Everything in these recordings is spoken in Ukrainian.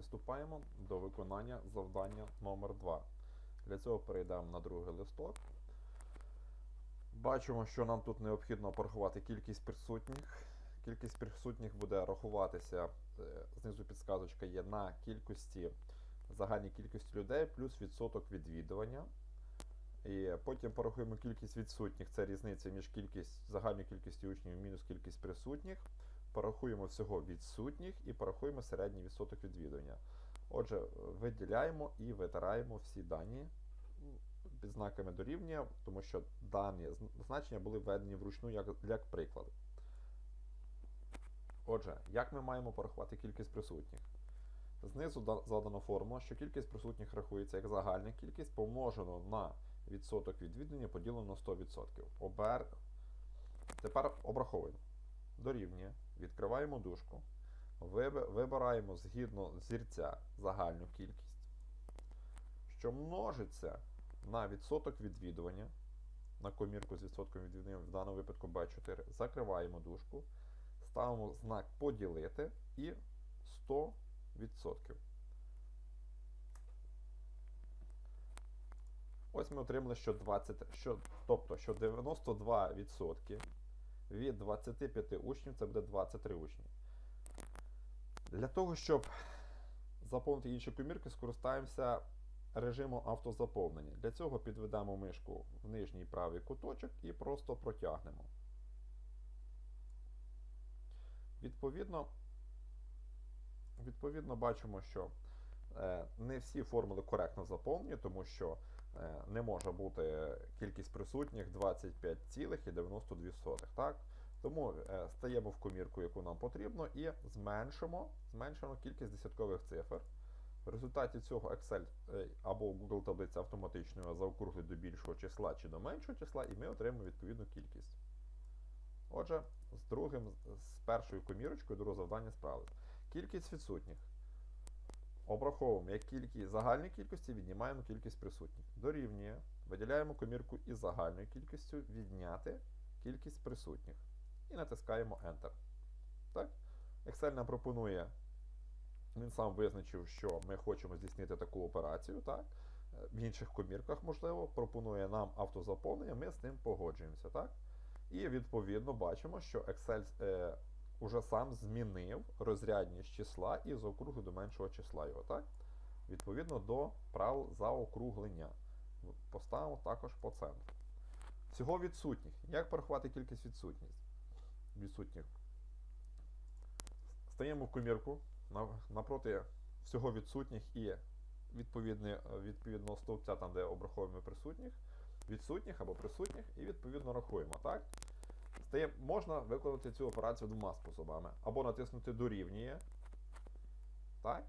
приступаємо до виконання завдання номер 2 Для цього перейдемо на другий листок. Бачимо, що нам тут необхідно порахувати кількість присутніх. Кількість присутніх буде рахуватися, е, знизу підсказочка є на кількості загальній кількості людей плюс відсоток відвідування. І потім порахуємо кількість відсутніх, це різниця між кількість, загальною кількістю учнів мінус кількість присутніх. Порахуємо всього відсутніх і порахуємо середній відсоток відвідування. Отже, виділяємо і витираємо всі дані під знаками дорівнює, тому що дані значення були введені вручну як, як приклад. Отже, як ми маємо порахувати кількість присутніх? Знизу да- задана формула, що кількість присутніх рахується як загальна кількість помножено на відсоток відвідування поділено на 100%. Обер... Тепер обраховуємо. Дорівнює. Відкриваємо дужку. Вибираємо згідно зірця загальну кількість, що множиться на відсоток відвідування. На комірку з відсотком відвідування, в даному випадку B4. Закриваємо дужку. Ставимо знак поділити і 100%. Ось ми отримали, що 20, що, тобто, що 92% від 25 учнів це буде 23 учні. Для того, щоб заповнити інші комірки, скористаємося режимом автозаповнення. Для цього підведемо мишку в нижній правий куточок і просто протягнемо. Відповідно, відповідно бачимо, що е, не всі формули коректно заповнені, тому що не може бути кількість присутніх 25,92. Так? Тому е, стаємо в комірку, яку нам потрібно, і зменшимо, зменшимо кількість десяткових цифр. В результаті цього Excel е, або Google таблиця автоматично заокруглить до більшого числа чи до меншого числа, і ми отримаємо відповідну кількість. Отже, з другим, з першою комірочкою до завдання справились. Кількість відсутніх. Обраховуємо як кількість загальної кількості, віднімаємо кількість присутніх. Дорівнює. Виділяємо комірку із загальною кількістю, відняти кількість присутніх. І натискаємо Enter. Так? Excel нам пропонує, він сам визначив, що ми хочемо здійснити таку операцію. Так? В інших комірках, можливо, пропонує нам автозаповнення, ми з ним погоджуємося. Так? І відповідно бачимо, що Excel е, уже сам змінив розрядність числа і заокруглив до меншого числа його. Так? Відповідно до правил заокруглення. Поставимо також по центру. Всього відсутніх. Як порахувати кількість відсутність? відсутніх? Стаємо в комірку напроти всього відсутніх і відповідного стовпця, там, де обраховуємо присутніх, відсутніх або присутніх, і відповідно рахуємо. Так? Стає, можна виконати цю операцію двома способами. Або натиснути дорівнює. Так?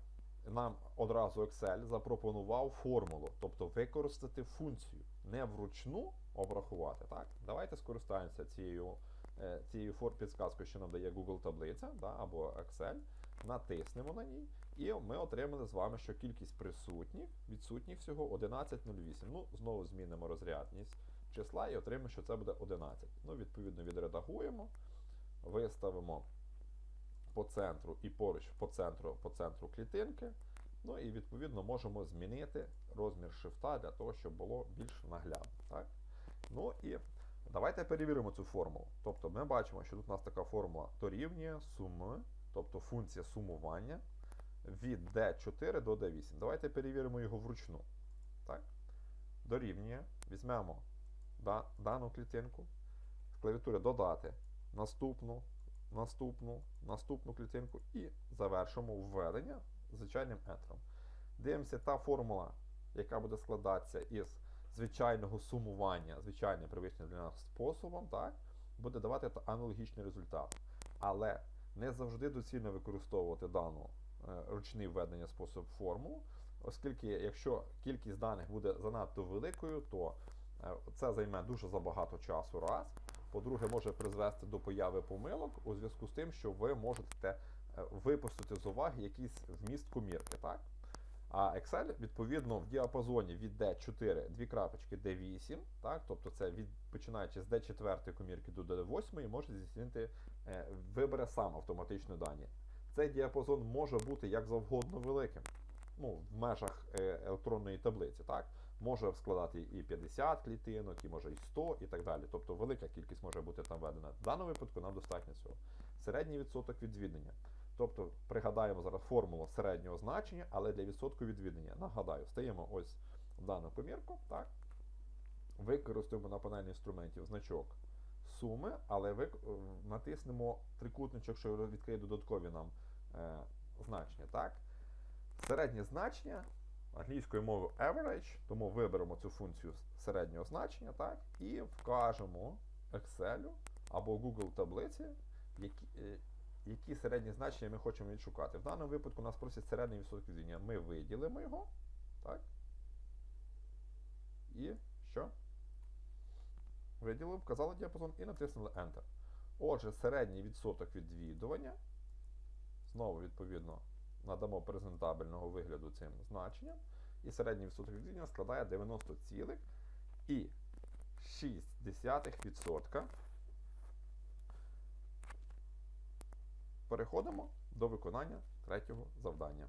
Нам одразу Excel запропонував формулу, тобто використати функцію. Не вручну обрахувати. Так? Давайте скористаємося цією, е, цією підсказкою, що нам дає Google таблиця да, або Excel. Натиснемо на ній, і ми отримали з вами, що кількість присутніх, відсутніх всього 11,08. Ну, знову змінимо розрядність числа і отримаємо, що це буде 11. Ну, відповідно, відредагуємо, виставимо по центру і поруч по центру, по центру клітинки. Ну і відповідно можемо змінити розмір шрифта для того, щоб було більш наглядно. Так? Ну і давайте перевіримо цю формулу. Тобто ми бачимо, що тут у нас така формула дорівнює суми, тобто функція сумування від D4 до D8. Давайте перевіримо його вручну. Так? Дорівнює, візьмемо да, дану клітинку, з клавіатури додати наступну, наступну, наступну клітинку і завершимо введення звичайним ентером. Дивимося, та формула, яка буде складатися із звичайного сумування, звичайним привичним для нас способом, так, буде давати аналогічний результат. Але не завжди доцільно використовувати дану е, ручний введення спосіб формулу, оскільки якщо кількість даних буде занадто великою, то це займе дуже забагато часу раз. По-друге, може призвести до появи помилок у зв'язку з тим, що ви можете е, випустити з уваги якийсь вміст комірки. Так? А Excel, відповідно, в діапазоні від D4 дві крапочки D8, так? тобто це від, починаючи з D4 комірки до D8, може здійснити, е, вибере сам автоматично дані. цей діапазон може бути як завгодно великим. Ну, в межах е, електронної таблиці, так? Може складати і 50 клітинок, і може і 100, і так далі. Тобто велика кількість може бути там введена. В даному випадку нам достатньо цього. Середній відсоток відвідання. Тобто, пригадаємо зараз формулу середнього значення, але для відсотку відвідання. Нагадаю, стаємо ось в дану комірку, так? Використаємо на панелі інструментів значок суми, але натиснемо трикутничок, що відкриє додаткові нам е, значення. Так? Середнє значення англійською мовою average, тому виберемо цю функцію середнього значення, так? І вкажемо Excel або Google таблиці, які, е, які середні значення ми хочемо відшукати. В даному випадку нас просять середній відсоток відвідання. Ми виділимо його. Так? І що? Виділили, вказали діапазон і натиснули Enter. Отже, середній відсоток відвідування. Знову, відповідно, надамо презентабельного вигляду цим значенням. І середній відсоток відвідування складає 90,6%. Переходимо до виконання третього завдання.